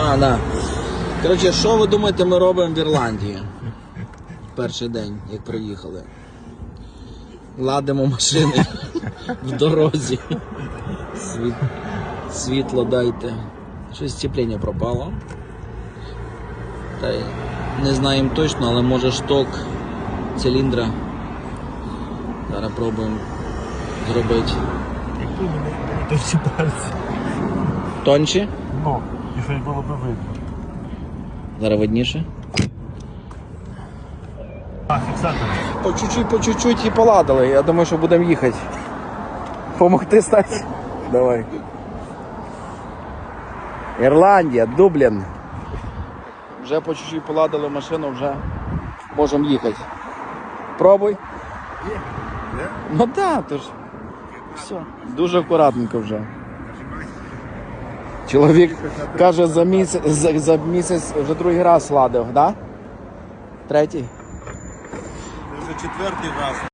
А, да. Коротше, що ви думаєте, ми робимо в Ірландії? Перший день, як приїхали. Ладимо машини в дорозі. Світ... Світло дайте. Щось сцепління пропало. Та й не знаємо точно, але може шток циліндра. Зараз пробуємо зробити. Як тут мені то всі пальці. Тонче, Ну, щось було б видно. зараз видніше. А, фіксатор. По чуть-чуть, по чуть-чуть і поладили. Я думаю, що будемо їхати. Помогти стати? Давай. Ірландія, Дублін. Вже по чуть-чуть поладили машину, вже можемо їхати. Пробуй. Ну так, да, то ж. Все. Дуже акуратненько вже. Чоловік каже, за місяць, за, за місяць вже другий раз ладив, так? Да? Третій? Це вже четвертий раз.